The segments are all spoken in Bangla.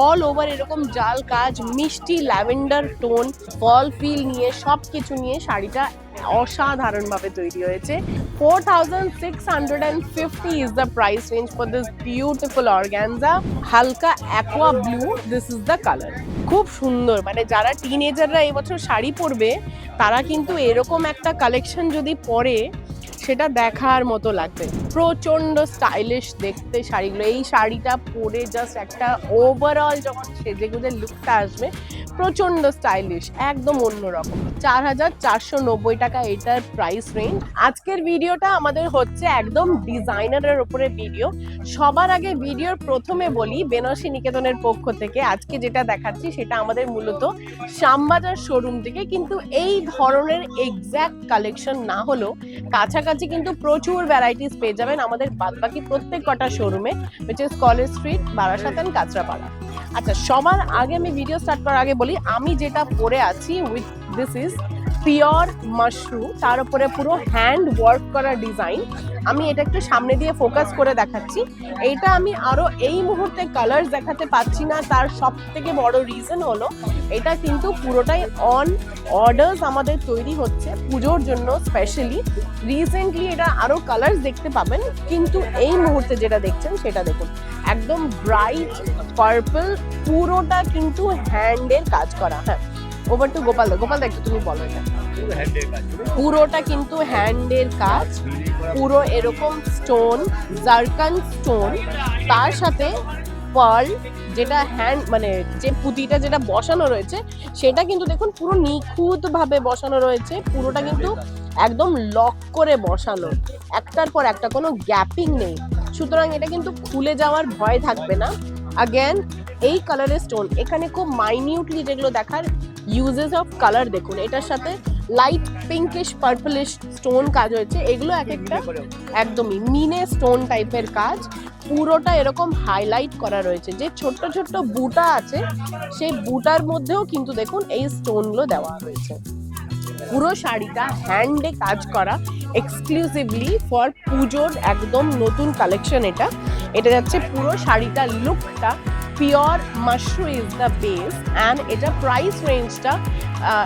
অল ওভার এরকম জাল কাজ, মিষ্টি ল্যাভেন্ডার টোন ফল ফিল নিয়ে সব কিছু নিয়ে শাড়িটা অসাধারণ ভাবে তৈরি হয়েছে। Four thousand six hundred and fifty is the price range for this beautiful organza হালকা aqua blue this is the colour খুব সুন্দর মানে যারা টিনেজাররা এবছর শাড়ি পরবে, তারা কিন্তু এরকম একটা কালেকশন যদি পরে, সেটা দেখার মতো লাগবে। প্রচণ্ড স্টাইলিশ দেখতে শাড়িগুলো। এই শাড়িটা পরে জাস্ট একটা ওভারঅল যখন সেজে গুজে লুকটা আসবে প্রচণ্ড স্টাইলিশ একদম অন্যরকম চার হাজার চারশো নব্বই টাকা এটার প্রাইস রেঞ্জ আজকের ভিডিওটা আমাদের হচ্ছে একদম ডিজাইনারের উপরে ভিডিও সবার আগে ভিডিওর প্রথমে বলি, বেনারসি নিকেতনের পক্ষ থেকে আজকে যেটা দেখাচ্ছি, সেটা আমাদের মূলত শ্যামবাজার শোরুম থেকে কিন্তু এই ধরনের এক্স্যাক্ট কালেকশন না হলেও কাছাকাছি কিন্তু প্রচুর ভ্যারাইটিস পেয়ে যাবেন আমাদের বাদবাকি প্রত্যেক কটা শোরুমে which is College Street Barasat and Kanchrapara আচ্ছা সবার আগে আমি ভিডিও স্টার্ট করার আগে বলি, আমি যেটা পরে আছি with this is pure mashru, তার উপরে পুরো হ্যান্ড ওয়ার্ক করা ডিজাইন আমি এটা একটু সামনে দিয়ে ফোকাস করে দেখাচ্ছি। এইটা আমি আরও এই মুহূর্তে কালার দেখাতে পাচ্ছি না, তার সব থেকে বড় রিজন হলো, এটা কিন্তু পুরোটাই অন অর্ডার্স আমাদের তৈরি হচ্ছে, পুজোর জন্য স্পেশালি রিসেন্টলি এটা আরও কালার্স দেখতে পাবেন, কিন্তু এই মুহূর্তে যেটা দেখছেন সেটা দেখুন। একদম ব্রাইট পার্পল পুরোটা কিন্তু হ্যান্ডের কাজ করা হ্যাঁ। Over to Gopal da. Gopal da, একটু তুমি বলো এটা। পুরোটা কিন্তু হ্যান্ডের কাজ। পুরো এরকম স্টোন জারকান স্টোন তার সাথে পার্ল যেটা হ্যান্ড মানে যে পুঁতিটা যেটা বসানো রয়েছে, সেটা কিন্তু দেখুন পুরো নিখুঁত ভাবে বসানো রয়েছে। পুরোটা কিন্তু একদম লক করে বসানো। একটার পর একটা, কোনো গ্যাপিং নেই। সুতরাং এটা কিন্তু খুলে যাওয়ার ভয় থাকবে না। আগেন এই কালারের স্টোন এখানে খুব মাইনিউটলি যেগুলো দেখার ইউজেস অফ কালার দেখুন, এটার সাথে লাইট পিঙ্কিশ পার্পলিশ স্টোন কাজ হয়েছে। এগুলো এক একটা একদমই মিনে স্টোন টাইপের কাজ। পুরোটা এরকম হাইলাইট করা রয়েছে। যে ছোট্ট ছোট্ট বুটা আছে, সেই বুটার মধ্যেও কিন্তু দেখুন এই স্টোনগুলো দেওয়া রয়েছে। পুরো শাড়িটা হ্যান্ডে কাজ করা এক্সক্লুসিভলি ফর পুজোর একদম নতুন কালেকশন এটা। এটা যাচ্ছে পুরো শাড়িটার লুকটা pure mashru is the base and এটা প্রাইস রেঞ্জটা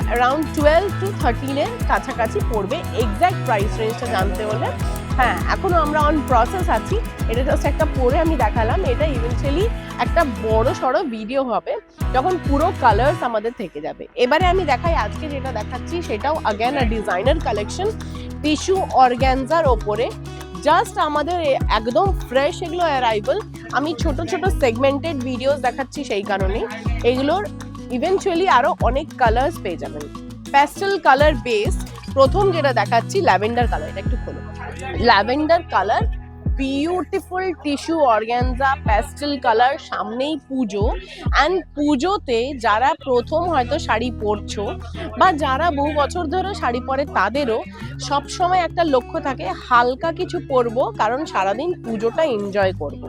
অ্যারাউন্ড টুয়েলভ টু থার্টিনের কাছাকাছি পড়বে। এক্স্যাক্ট প্রাইস রেঞ্জটা জানতে হলে। হ্যাঁ এখনও আমরা অন প্রসেস আছি। এটা জাস্ট একটা পরে আমি দেখালাম। এটা ইভেন্চুয়ালি একটা বড় সড়ো ভিডিও হবে, যখন পুরো কালার্স আমাদের থেকে যাবে। এবারে আমি দেখাই, আজকে যেটা দেখাচ্ছি, সেটাও আগেন ডিজাইনার কালেকশন টিস্যু অর্গ্যানজার ওপরে। জাস্ট আমাদের একদম ফ্রেশ এগুলো অ্যারাইভাল আমি ছোট ছোট সেগমেন্টেড ভিডিওস দেখাচ্ছি সেই কারণে। এগুলোর ইভেনচুয়ালি আরও অনেক কালার্স পেয়ে যাবেন। প্যাস্টেল কালার বেস প্রথম যেটা দেখাচ্ছি ল্যাভেন্ডার কালার এটা একটু খোলো। Lavender colour beautiful tissue organza pastel colour সামনেই পুজো অ্যান্ড পুজোতে যারা প্রথম হয়তো শাড়ি পরছো বা যারা বহু বছর ধরে শাড়ি পরে তাদেরও সবসময় একটা লক্ষ্য থাকে, হালকা কিছু পরবো কারণ সারাদিন পুজোটা এনজয় করব।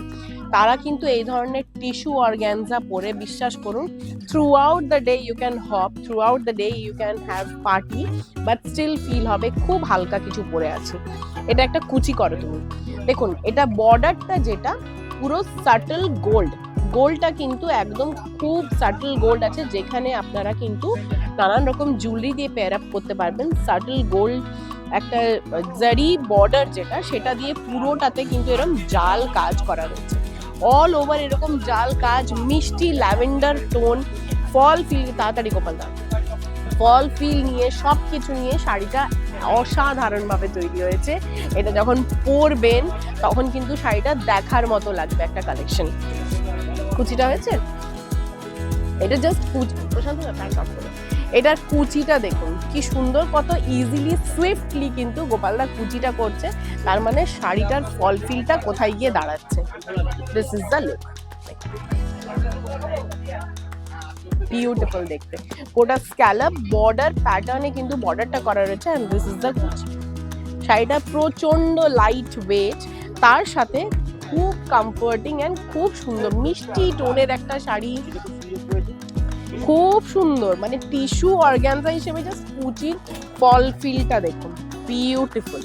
তারা কিন্তু এই ধরনের টিস্যু অর্গ্যানজা পরে বিশ্বাস করুন throughout the day you can hop throughout the day you can have party but still feel হবে খুব হালকা কিছু পরে আছে এটা একটা কুচি করো তুমি। দেখুন, এটা বর্ডারটা যেটা, পুরো সাটল গোল্ড গোল্ডটা কিন্তু একদম খুব সাটল গোল্ড আছে, যেখানে আপনারা কিন্তু নানান রকম জুয়েলারি দিয়ে পেয়ার আপ করতে পারবেন। সাটল গোল্ড একটা জারি বর্ডার যেটা, সেটা দিয়ে পুরোটাতে কিন্তু এরকম জাল কাজ করা রয়েছে। অল ওভার এরকম জাল কাজ, মিষ্টি ল্যাভেন্ডার টোন ফল ফিল তাড়াতাড়ি গোপাল দা। ফল ফিল নিয়ে সব কিছু নিয়ে শাড়িটা অসাধারণভাবে তৈরি হয়েছে। এটা যখন পরবেন, তখন কিন্তু শাড়িটা দেখার মতো লাগবে একটা কালেকশন কুচিটা হয়েছে? এটা জাস্ট কুচি, প্রশান্ত এটার কুচিটা দেখুন, কি সুন্দর, কত ইজিলি সুইফটলি কিন্তু গোপালদা কুচিটা করছে। তার মানে শাড়িটার ফল ফিলটা কোথায় গিয়ে দাঁড়াচ্ছে। This is the look beautiful দেখতে। গোটা স্ক্যালাপ বর্ডার প্যাটার্নে কিন্তু বর্ডারটা করা রয়েছে অ্যান্ড দিস ইজ দ্য কুচি শাড়িটা প্রচণ্ড লাইট ওয়েট তার সাথে খুব কমফোর্টিং অ্যান্ড খুব সুন্দর, মিষ্টি টোনের একটা শাড়ি। খুব সুন্দর মানে টিস্যু অর্গ্যানজা হিসেবে জাস্ট কুচির ফল ফিলটা দেখুন বিউটিফুল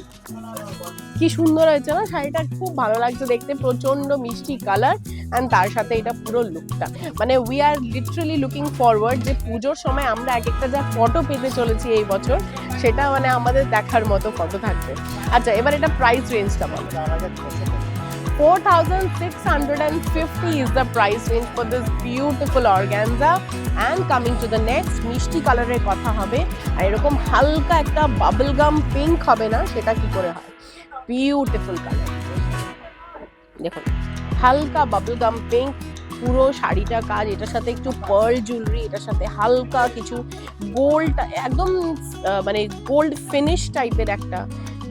কি সুন্দর হয়েছে না, শাড়িটা খুব ভালো লাগছে দেখতে প্রচণ্ড মিষ্টি কালার অ্যান্ড তার সাথে এটা পুরো লুকটা মানে we are literally looking forward যে পুজোর সময় আমরা এক একটা যা ফটো পেতে চলেছি এই বছর, সেটা মানে আমাদের দেখার মতো ফটো থাকবে। আচ্ছা এবার এটা প্রাইস রেঞ্জটা বলো। 4650 is the price range for this beautiful organza and coming to the next, মিষ্টি কালারের কথা হবে। আর এরকম হালকা একটা বাবল গাম পিঙ্ক হবে না, সেটা কি করে হয়? বিউটিফুল কালার দেখুন। হালকা বাবল গাম পিঙ্ক পুরো শাড়িটা কাজ। এটার সাথে একটু পার্ল জুয়েলারি এটার সাথে হালকা কিছু গোল্ড একদম মানে গোল্ড ফিনিশ টাইপের একটা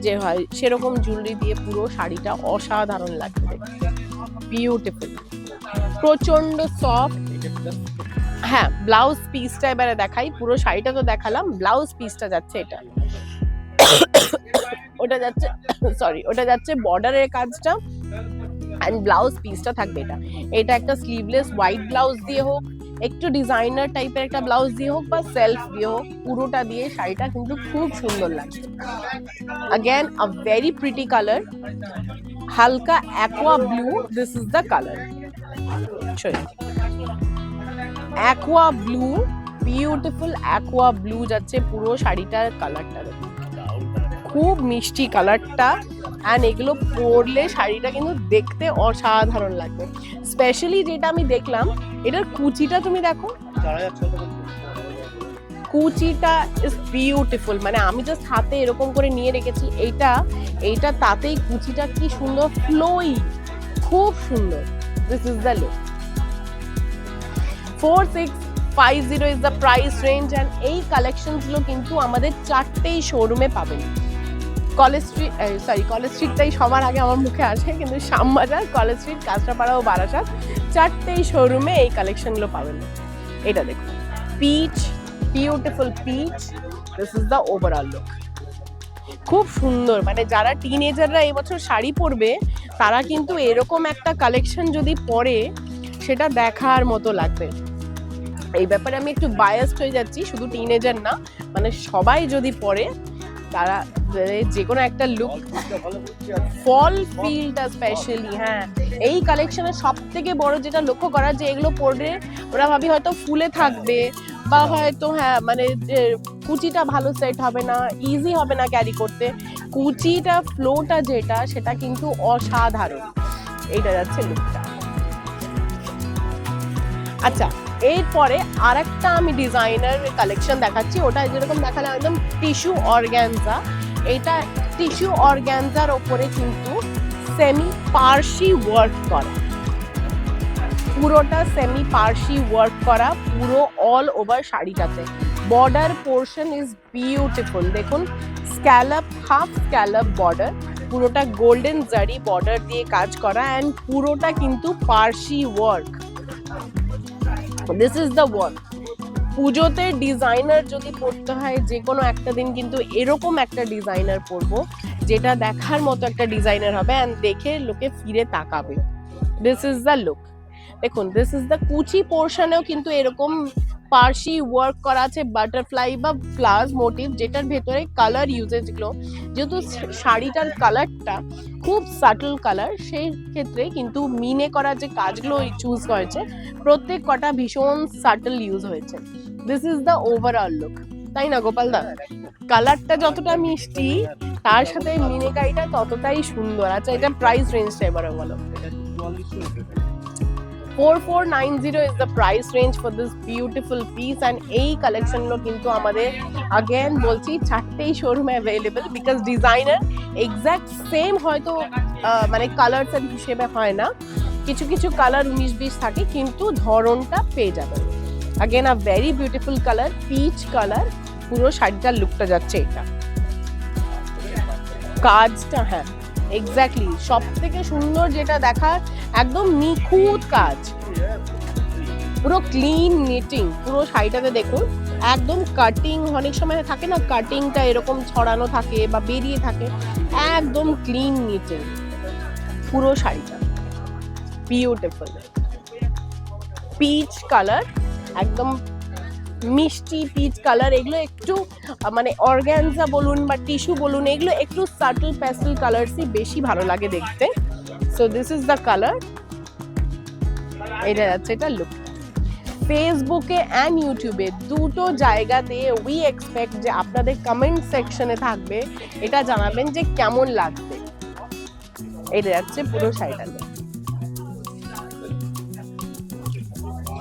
যে হয়, সেরকম জুয়েলারি দিয়ে পুরো শাড়িটা অসাধারণ লাগবে বিউটিফুল প্রচণ্ড সফট হ্যাঁ ব্লাউজ পিসটা এবারে দেখাই। পুরো শাড়িটা তো দেখালাম ব্লাউজ পিসটা যাচ্ছে এটা। ওটা যাচ্ছে সরি ওটা যাচ্ছে বর্ডারের কাজটা। অ্যান্ড ব্লাউজ পিসটা থাকবে এটা। এটা একটা স্লিভলেস হোয়াইট ব্লাউজ দিয়ে হোক, একটু ডিজাইনার টাইপের একটা ব্লাউজ দিয়ে হোক বা সেলফ দিয়ে হোক, পুরোটা দিয়ে শাড়িটা কিন্তু খুব সুন্দর লাগছে। Again, a very pretty color হালকা aqua blue, this is the color aqua blue beautiful aqua blue যাচ্ছে পুরো শাড়িটার কালারটা খুব মিষ্টি কালারটা। অ্যান্ড এগুলো পরলে শাড়িটা কিন্তু দেখতে অসাধারণ লাগবে। স্পেশালি যেটা আমি দেখলাম, এটার কুচিটা তুমি দেখো। কুচিটা ইজ বিউটিফুল মানে আমি জাস্ট হাতে এরকম করে নিয়ে রেখেছি এইটা। এইটা তাতেই কুচিটা কি সুন্দর ফ্লোই খুব সুন্দর। This is the look four six five zero is the price range and এই কালেকশনগুলো কিন্তু আমাদের চারটেই শোরুমে পাবেন। কলেজ স্ট্রিট সরি কলেজ স্ট্রিটটাই সবার আগে আমার মুখে আসে, কিন্তু শ্যামবাজার কলেজ স্ট্রিট, কাঁচরাপাড়া ও বারাসাত চারটেই শোরুমে এই কালেকশনগুলো পাবেন। এটা দেখুন peach beautiful peach this is the overall look খুব সুন্দর মানে যারা টিনেজাররা এবছর শাড়ি পরবে, তারা কিন্তু এরকম একটা কালেকশন যদি পরে, সেটা দেখার মতো লাগবে। এই ব্যাপারে আমি একটু বায়াসড হয়ে যাচ্ছি, শুধু টিনেজার না মানে সবাই যদি পরে তারা যে কোনো একটা লুক ফল ফিলটা স্পেশালি হ্যাঁ। এই কালেকশনের সব থেকে বড় যেটা লক্ষ্য করা যে এগুলো পরে ওরা ভাবি হয়তো ফুলে থাকবে বা হয়তো হ্যাঁ মানে কুচিটা ভালো সেট হবে না ইজি হবে না ক্যারি করতে। কুচিটা ফ্লোটা যেটা, সেটা কিন্তু অসাধারণ। এইটা যাচ্ছে লুকটা আচ্ছা এরপরে আর একটা আমি ডিজাইনার কালেকশন দেখাচ্ছি। ওটা যেরকম দেখালাম, একদম টিস্যু অর্গ্যানজা এটা টিস্যু অর্গ্যানজার ওপরে কিন্তু সেমি পার্সি ওয়ার্ক করা। পুরোটা সেমি পার্সি ওয়ার্ক করা, পুরো অল ওভার শাড়িটাতে। বর্ডার পোর্শন ইজ বিউটিফুল দেখুন স্ক্যালপ হাফ স্ক্যালপ বর্ডার পুরোটা গোল্ডেন জারি বর্ডার দিয়ে কাজ করা অ্যান্ড পুরোটা কিন্তু Parsi work this is the one পুজোতে ডিজাইনার যদি পড়তে হয় যে কোনো একটা দিন কিন্তু এরকম একটা ডিজাইনার পরবো যেটা দেখার মতো একটা ডিজাইনার হবে অ্যান্ড দেখে লোকে ফিরে তাকাবে। দিস ইজ দ্য লুক দেখুন দিস ইজ দ্য কুচি পোর্শনেও কিন্তু এরকম পার্সি ওয়ার্ক করা আছে বাটারফ্লাই বা ফ্লাওয়ার মোটিভ যেটার ভেতরে কালার ইউজেসগুলো যেহেতু শাড়িটার কালারটা খুব সাটল কালার সেই ক্ষেত্রে কিন্তু মিনে করা যে কাজগুলো চুজ করেছে, প্রত্যেক কটা ভীষণ সাটল ইউজ হয়েছে। This is the overall look তাই না গোপাল দা? কালারটা যতটা মিষ্টি, তার সাথে মিনেকারিটা ততটাই সুন্দর। আচ্ছা এটা প্রাইস রেঞ্জটা এবারে বলো। Four four nine zero is the price range for this beautiful piece and এই কালেকশনগুলো কিন্তু আমাদের আগেন বলছি চারটেই শোরুমে available because designer exact same হয়তো মানে কালারস হিসেবে হয় না। কিছু কিছু কালার উনিশ বিশ থাকে, কিন্তু ধরনটা পেয়ে যাবেন again a very beautiful colour peach colour পুরো শাড়িটার লুকটা যাচ্ছে এটা। কাজটা হ্যাঁ। এক্স্যাক্টলি সব থেকে সুন্দর যেটা দেখার একদম নিখুঁত কাজ। পুরো ক্লিন নিটিং পুরো শাড়িটাতে দেখুন, একদম কাটিং অনেক সময় থাকে না কাটিংটা এরকম ছড়ানো থাকে বা বেরিয়ে থাকে, একদম ক্লিন নিটিং পুরো শাড়িটা। বিউটিফুল পিচ কালার একদম মিষ্টি পিচ কালার এগুলো একটু মানে অর্গ্যানজা বলুন বা টিস্যু বলুন, এগুলো একটু সাটল প্যাস্টেল কালার্সই বেশি ভালো লাগে দেখতে। So this is the colour এটা যাচ্ছে এটা লুক ফেসবুকে অ্যান্ড ইউটিউবে দুটো জায়গাতে উই এক্সপেক্ট যে আপনাদের কমেন্ট সেকশনে থাকবে, এটা জানাবেন যে কেমন লাগবে। এটা যাচ্ছে পুরো শাড়িটা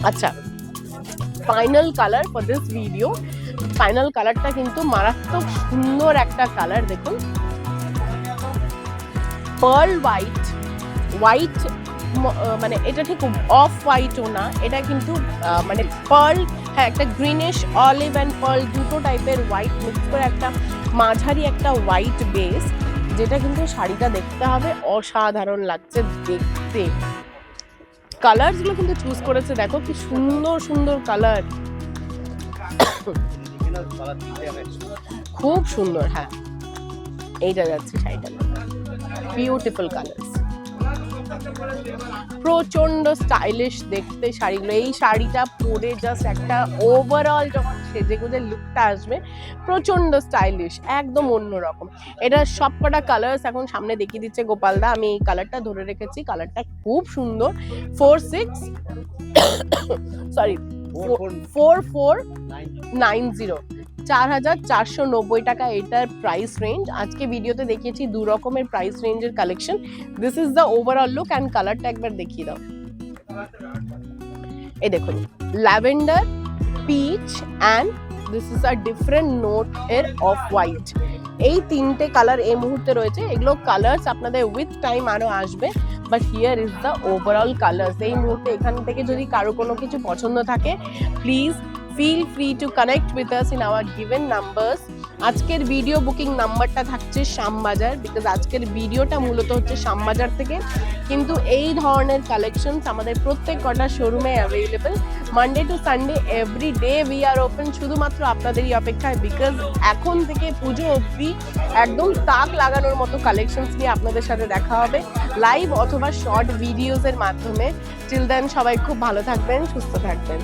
আচ্ছা final colour for this video final কালারটা কিন্তু মারাত্মক সুন্দর একটা কালার দেখুন। পার্ল হোয়াইট হোয়াইট মানে এটা ঠিক অফ হোয়াইটও না, এটা কিন্তু মানে পার্ল হ্যাঁ একটা গ্রিনিশ অলিভ অ্যান্ড পার্ল দুটো টাইপের হোয়াইট মিক্স করে একটা মাঝারি একটা হোয়াইট বেস যেটা কিন্তু শাড়িটা দেখতে হবে। অসাধারণ লাগছে দেখতে। কালারসগুলো কিন্তু চুজ করেছে, দেখো কি সুন্দর সুন্দর কালার খুব সুন্দর হ্যাঁ। এইটা যাচ্ছে শাড়িটা বিউটিফুল কালার্স প্রচণ্ড স্টাইলিশ দেখতে শাড়িগুলো। এই শাড়িটা পরে জাস্ট একটা ওভারঅল যখন সেজে গুজে লুকটা আসবে প্রচণ্ড স্টাইলিশ একদম অন্যরকম এটা সবকটা কালার্স এখন সামনে দেখিয়ে দিচ্ছে গোপালদা আমি এই কালারটা ধরে রেখেছি কালারটা খুব সুন্দর। Four six sorry four four nine zero চার হাজার চারশো নব্বই টাকা এটার প্রাইস রেঞ্জ আজকে ভিডিওতে দেখিয়েছি দু রকমের প্রাইস রেঞ্জের collection this is the overall look and কালারটা একবার দেখিয়ে দাও। এই দেখুন, lavender peach and this is a different note এর অফ হোয়াইট এই তিনটে কালার এই মুহূর্তে রয়েছে। এগুলো কালার্স আপনাদের উইথ টাইম আরও আসবে। But here is the overall colours এই মুহূর্তে এখান থেকে যদি কারও কোনো কিছু পছন্দ থাকে please feel free to connect with us in our given numbers আজকের ভিডিও বুকিং নাম্বারটা থাকছে শ্যামবাজার বিকজ আজকের ভিডিওটা মূলত হচ্ছে শ্যামবাজার থেকে। কিন্তু এই ধরনের কালেকশনস আমাদের প্রত্যেক কটা শোরুমে available Monday to Sunday every day we are open শুধুমাত্র আপনাদেরই অপেক্ষায় বিকজ এখন থেকে পুজো অবধি একদম তাক লাগানোর মতো কালেকশনস নিয়ে আপনাদের সাথে দেখা হবে। লাইভ অথবা শর্ট ভিডিওসের মাধ্যমে। টিল দেন সবাই খুব ভালো থাকবেন, সুস্থ থাকবেন।